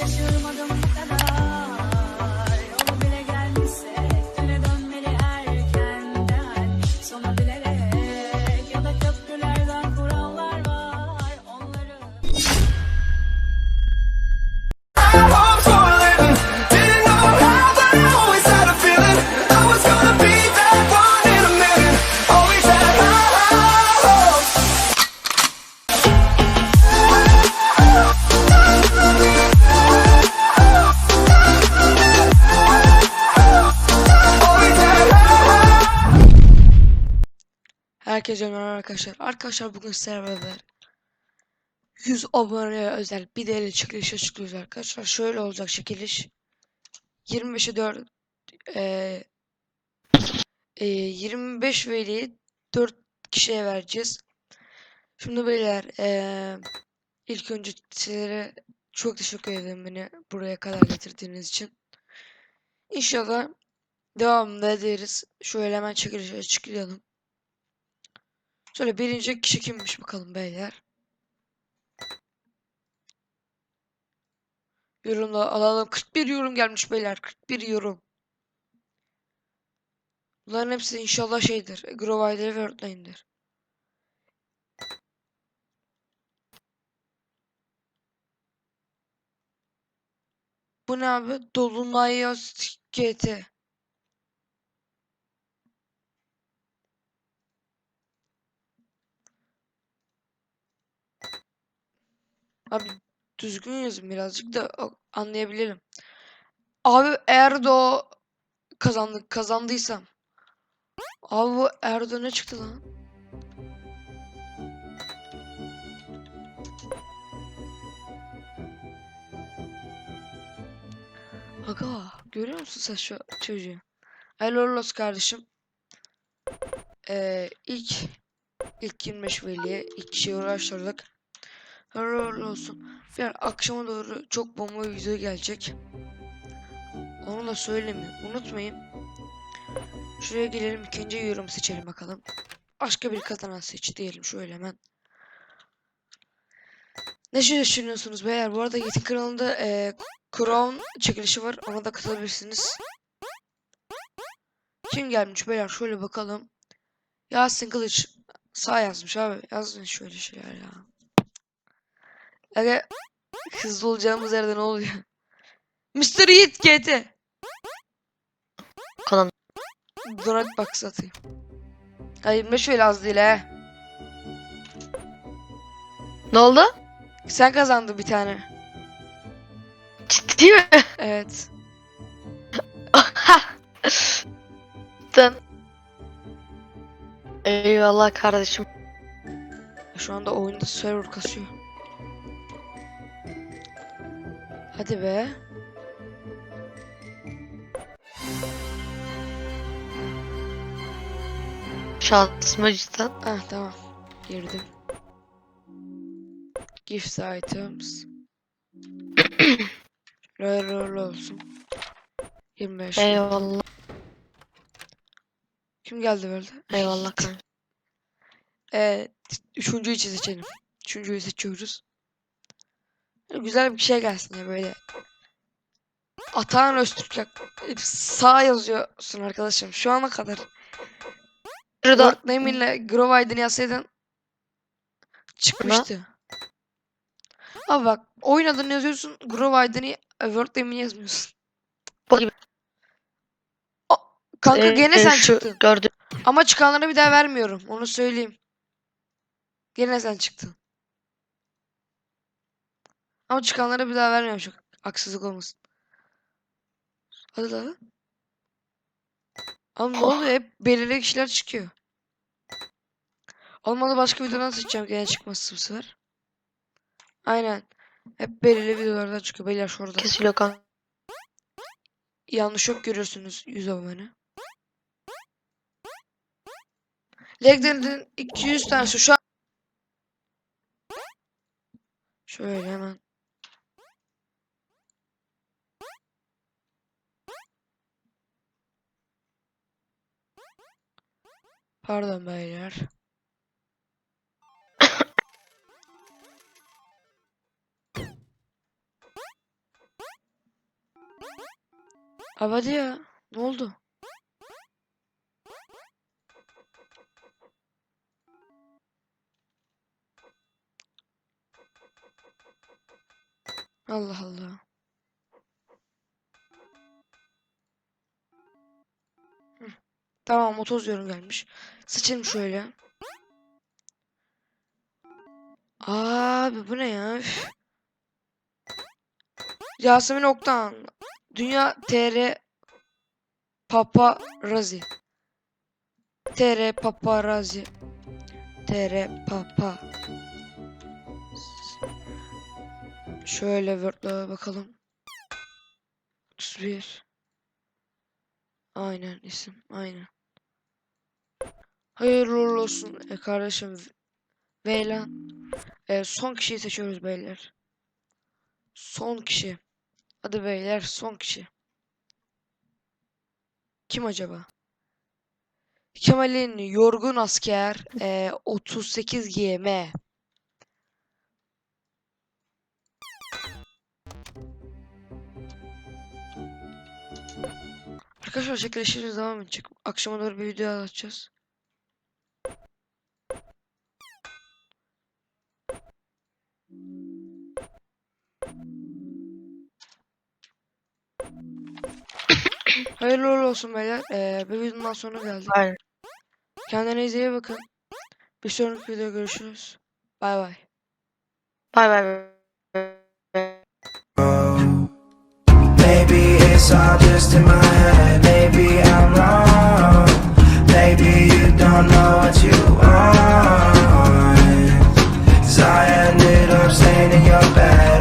もっともっともっと。Herkese merhaba arkadaşlar. Arkadaşlar bugün sizlerle beraber 100 aboneye özel bir değerli çekiliş açıklıyoruz arkadaşlar. Şöyle olacak çekiliş. 25'e 4 eee eee, 25 veliyi 4 kişiye vereceğiz. Şimdi beyler eee, ilk önce sizlere çok teşekkür ederim beni buraya kadar getirdiğiniz için. İnşallah devamında ederiz. Şöyle hemen çekilişe açıklayalım. Şöyle birinci kişi kimmiş bakalım beyler. Yorumda alalım. 41 yorum gelmiş beyler. 41 yorum. Bunların hepsi inşallah şeydir. Grovider ve Earthline'dir. Bu ne abi? Dolunay GT. Abi düzgün yazın birazcık da anlayabilirim. Abi eğer de o kazandı kazandıysam. Abi bu Erdo ne çıktı lan? Aga görüyor musun sen şu çocuğu? Olsun kardeşim. Ee, ilk ilk 25 veliye ilk kişiye uğraştırdık. Hayırlı olsun. Bir akşama doğru çok bomba bir video gelecek. Onu da söylemiyorum. Unutmayın. Şuraya gelelim ikinci yorum seçelim bakalım. Başka bir kazanan seç diyelim şöyle hemen. Ne şey düşünüyorsunuz beyler? Bu arada Yiğit'in kanalında eee Crown çekilişi var. Ona da katılabilirsiniz. Kim gelmiş beyler? Şöyle bakalım. Yasin Kılıç. Sağ yazmış abi. Yazın şöyle şeyler ya. Aga hızlı olacağımız yerde ne oluyor? Mr. Yiğit GT. Kalan Donat box atayım. Ay 25 öyle az değil he. ne oldu? Sen kazandın bir tane. Ciddi mi? Evet. Sen Eyvallah kardeşim. Şu anda oyunda server kasıyor. Hadi be. Şansıma cidden. Ah tamam. Girdim. Gift items. Rare rare olsun. 25. Eyvallah. Kim geldi böyle? Eyvallah kardeşim. Ee, üçüncüyü seçelim. Üçüncüyü seçiyoruz. Güzel bir şey gelsin ya böyle. Atahan Öztürk sağ yazıyorsun arkadaşım. Şu ana kadar Şurada ile Grow ID'ni yazsaydın çıkmıştı. Abi bak oyun adını yazıyorsun Grow ID'ni e, Word name'ini yazmıyorsun. gibi. Kanka Ee, gene e, sen çıktın. Gördüm. Ama çıkanlara bir daha vermiyorum. Onu söyleyeyim. Gene sen çıktın. Ama çıkanlara bir daha vermiyorum çok haksızlık olmasın. Hadi lan. Oğlum ne Oh. oluyor? Hep belirli kişiler çıkıyor. Olmadı başka videodan seçeceğim gene çıkması bu sefer. Aynen. Hep belirli videolardan çıkıyor. Beyler şurada. Kesiliyor kan. Yanlış yok görüyorsunuz 100 abone. Legend'in 200 tanesi şu an. Şöyle hemen. Pardon beyler. Abi hadi ya. Ne oldu? Allah Allah. Tamam 30 yorum gelmiş. Sıçayım şöyle. Abi bu ne ya? Üf. Yasemin Oktan. Dünya TR Paparazzi. TR Paparazzi. TR Papa. Şöyle Word'la bakalım. 31. Aynen isim. Aynen. Hayırlı uğurlu olsun e, kardeşim. Veylan. E, son kişiyi seçiyoruz beyler. Son kişi. Hadi beyler son kişi. Kim acaba? Kemal'in yorgun asker e, 38 GM. Arkadaşlar çekilişimiz devam edecek. Akşama doğru bir video atacağız. Hayırlı uğurlu olsun beyler. Ee, bir videodan sonra geldik. Aynen. Kendinize iyi bakın. Bir sonraki videoda görüşürüz. Bay bay. Bay bay. Maybe it's all just in my head. Maybe I'm wrong. Maybe you don't know what you want. Cause I ended up staying in your bed.